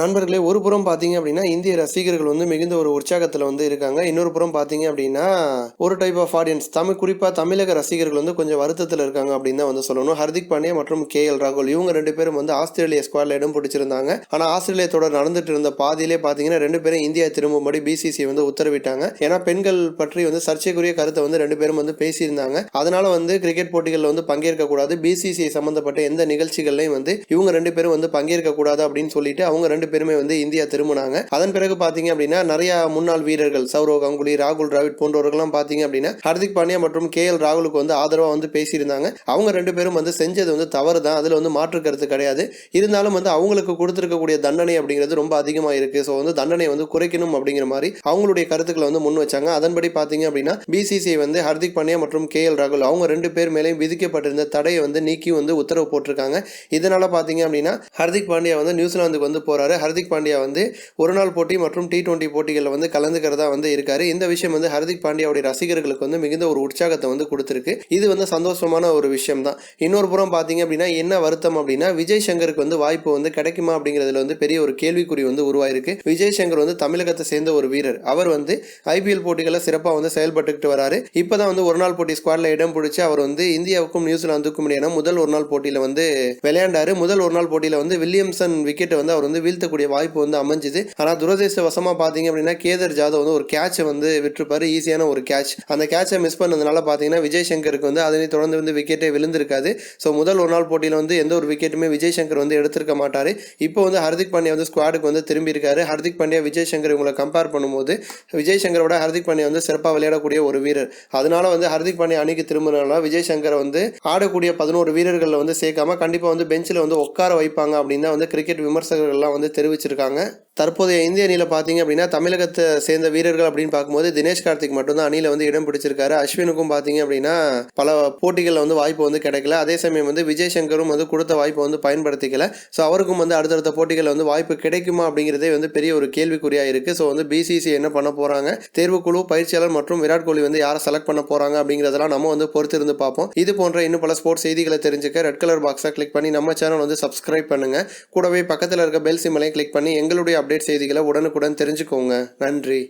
நண்பர்களே ஒரு புறம் பார்த்தீங்க அப்படின்னா இந்திய ரசிகர்கள் வந்து மிகுந்த ஒரு உற்சாகத்தில் வந்து இருக்காங்க. இன்னொரு புறம் பார்த்தீங்க அப்படின்னா ஒரு டைப் ஆஃப் ஆடியன்ஸ் தமிழ் குறிப்பாக தமிழக ரசிகர்கள் வந்து கொஞ்சம் வருத்தத்தில் இருக்காங்க அப்படின்னு தான் வந்து சொல்லணும். ஹர்திக் பாண்டியா மற்றும் கே எல் ராகுல் இவங்க ரெண்டு பேரும் வந்து ஆஸ்திரேலிய ஸ்குவாட்ல இடம் பிடிச்சிருந்தாங்க. ஆனால் ஆஸ்திரேலிய தொடர் நடந்துட்டு இருந்த பாதியிலே பார்த்தீங்கன்னா ரெண்டு பேரும் இந்தியா திரும்பும்படி பிசிசி வந்து உத்தரவிட்டாங்க. ஏன்னா பெண்கள் பற்றி வந்து சர்ச்சைக்குரிய கருத்தை வந்து ரெண்டு பேரும் வந்து பேசியிருந்தாங்க. அதனால வந்து கிரிக்கெட் போட்டிகளில் வந்து பங்கேற்க கூடாது. பிசிசி சம்பந்தப்பட்ட எந்த நிகழ்ச்சிகள்லையும் வந்து இவங்க ரெண்டு பேரும் வந்து பங்கேற்க கூடாது அப்படின்னு சொல்லிட்டு அவங்க ரெண்டு பேருமே வந்து இந்தியா திரும்பினாங்க. அதன் பிறகு பாத்தீங்க அப்படின்னா நிறைய முன்னாள் வீரர்கள் சௌரவ் கங்குலி ராகுல் டிராவிட் போன்றவர்கள்லாம் பாத்தீங்க அப்படின்னா ஹர்திக் பாண்டியா மற்றும் கே எல் ராகுலுக்கு வந்து ஆதரவா வந்து பேசியிருந்தாங்க. அவங்க ரெண்டு பேரும் வந்து செஞ்சது வந்து தவறு தான் அதுல வந்து மாற்று கருத்து கிடையாது. இருந்தாலும் வந்து அவங்களுக்கு கொடுத்துருக்கக்கூடிய தண்டனை அப்படிங்கிறது ரொம்ப அதிகமாக இருக்கு. ஸோ வந்து தண்டனை வந்து குறைக்கணும் அப்படிங்கிற மாதிரி அவங்களுடைய கருத்துக்களை வந்து முன் வச்சாங்க. அதன்படி பாத்தீங்க அப்படின்னா பிசிசிஐ வந்து ஹர்திக் பாண்டியா மற்றும் கே எல் ராகுல் அவங்க ரெண்டு பேர் மேலேயும் விதிக்கப்பட்டிருந்த தடையை வந்து நீக்கி வந்து உத்தரவு போட்டிருக்காங்க. இதனால பாத்தீங்க அப்படின்னா ஹர்திக் பாண்டியா வந்து நியூசிலாந்துக்கு வந்து போறாரு. ஹர்திக் பாண்டியா வந்து ஒரு நாள் போட்டி மற்றும் டி டுவெண்ட்டி போட்டிகளில் வந்து கலந்துக்கிறதா வந்து இருக்காரு. இந்த விஷயம் வந்து ஹர்திக் பாண்டியாவுடைய ரசிகர்களுக்கு வந்து மிகுந்த ஒரு உற்சாகத்தை வந்து கொடுத்துருக்கு. இது வந்து சந்தோஷமான ஒரு விஷயம் தான். இன்னொரு புறம் பார்த்தீங்க அப்படின்னா என்ன வருத்தம் அப்படின்னா விஜய் சங்கருக்கு வந்து வாய்ப்பு வந்து கிடைக்குமா அப்படிங்கிறதுல வந்து பெரிய ஒரு கேள்விக்குறி வந்து உருவாயிருக்கு. விஜய் சங்கர் வந்து தமிழகத்தை சேர்ந்த ஒரு வீரர். அவர் வந்து ஐபிஎல் போட்டிகளில் சிறப்பாக வந்து செயல்பட்டுக்கிட்டு வராரு. இப்போதான் வந்து ஒரு நாள் போட்டி ஸ்குவாட்ல இடம் பிடிச்சி அவர் வந்து இந்தியாவுக்கும் நியூசிலாந்துக்கும் இடையான முதல் ஒரு நாள் போட்டியில் வந்து விளையாண்டாரு. முதல் ஒரு நாள் போட்டியில் வந்து வில்லியம்சன் விக்கெட்டை வந்து அவர் வந்து வீழ்த்தக்கூடிய வாய்ப்பு வந்து அமைஞ்சுது. ஆனால் துரதிருஷ்டவசமாக பார்த்தீங்க அப்படின்னா கேதர் ஜாதவ் வந்து ஒரு கேட்சை வந்து விட்டுருப்பாரு. ஈஸியான ஒரு கேட்ச் அந்த கேட்சை மிஸ் பண்ணதுனால பார்த்தீங்கன்னா விஜய் சங்கருக்கு வந்து அதனை தொடர்ந்து வந்து விக்கெட்டே விழுந்திருக்காது. ஸோ முதல் ஒரு நாள் போட்டியில் வந்து எந்த ஒரு விக்கெட்டுமே விஜய் சங்கர் வந்து எடுத்திருக்க மாட்டார். இப்போ வந்து ஹர்திக் பாண்டியா வந்து ஸ்குவாடுக்கு வந்து திரும்பி இருக்காரு. ஹர்திக் பாண்டியா விஜய் சங்கர் இவங்களை கம்பேர் பண்ணும்போது விஜய் சங்கரோட ஹர்திக் பாண்டியா வந்து சிறப்பாக விளையாடக்கூடிய ஒரு வீரர். அதனால வந்து ஹர்திக் பாண்டியா அணிக்கு திரும்பினால விஜய் சங்கரை வந்து ஆடக்கூடிய பதினோரு வீரர்களில் வந்து சேர்க்காம கண்டிப்பாக வந்து பெஞ்சில் வந்து உட்கார வைப்பாங்க அப்படின்னு தான் வந்து கிரிக்கெட் விமர்சகர்கள்லாம் வந்து தெரிவிச்சிருக்காங்க. தற்போதைய இந்திய அணியில் பார்த்தீங்க அப்படின்னா தமிழகத்தை சேர்ந்த வீரர்கள் அப்படின்னு பார்க்கும்போது தினேஷ் கார்த்திக் மட்டும்தான் அணியில் வந்து இடம் பிடிச்சிருக்காரு. அஸ்வினுக்கும் பார்த்தீங்க அப்படின்னா பல போட்டிகளில் வந்து வாய்ப்பு வந்து கிடைக்கல. அதே சமயம் வந்து விஜய் சங்கரும் வந்து கொடுத்த வாய்ப்பை வந்து பயன்படுத்திக்கல. ஸோ அவருக்கும் வந்து அடுத்தடுத்த போட்டிகளில் வந்து வாய்ப்பு கிடைக்குமா அப்படிங்கிறதே வந்து பெரிய ஒரு கேள்விக்குறியாக இருக்குது ஸோ வந்து பிசிசி என்ன பண்ண போகிறாங்க தேர்வுக்குழு பயிற்சியாளர் மற்றும் விராட் கோலி வந்து யாரை செலக்ட் பண்ண போகிறாங்க அப்படிங்கிறதெல்லாம் நம்ம வந்து பொறுத்திருந்து பார்ப்போம். இது போன்ற இன்னும் பல ஸ்போர்ட்ஸ் செய்திகளை தெரிஞ்சுக்க ரெட் கலர் பாக்ஸை கிளிக் பண்ணி நம்ம சேனல் வந்து சப்ஸ்கிரைப் பண்ணுங்க. கூடவே பக்கத்தில் இருக்க பெல் சிம்மலையும் கிளிக் பண்ணி எங்களுடைய அப்டேட் செய்திகளை உடனுக்குடன் தெரிஞ்சுக்கோங்க. நன்றி.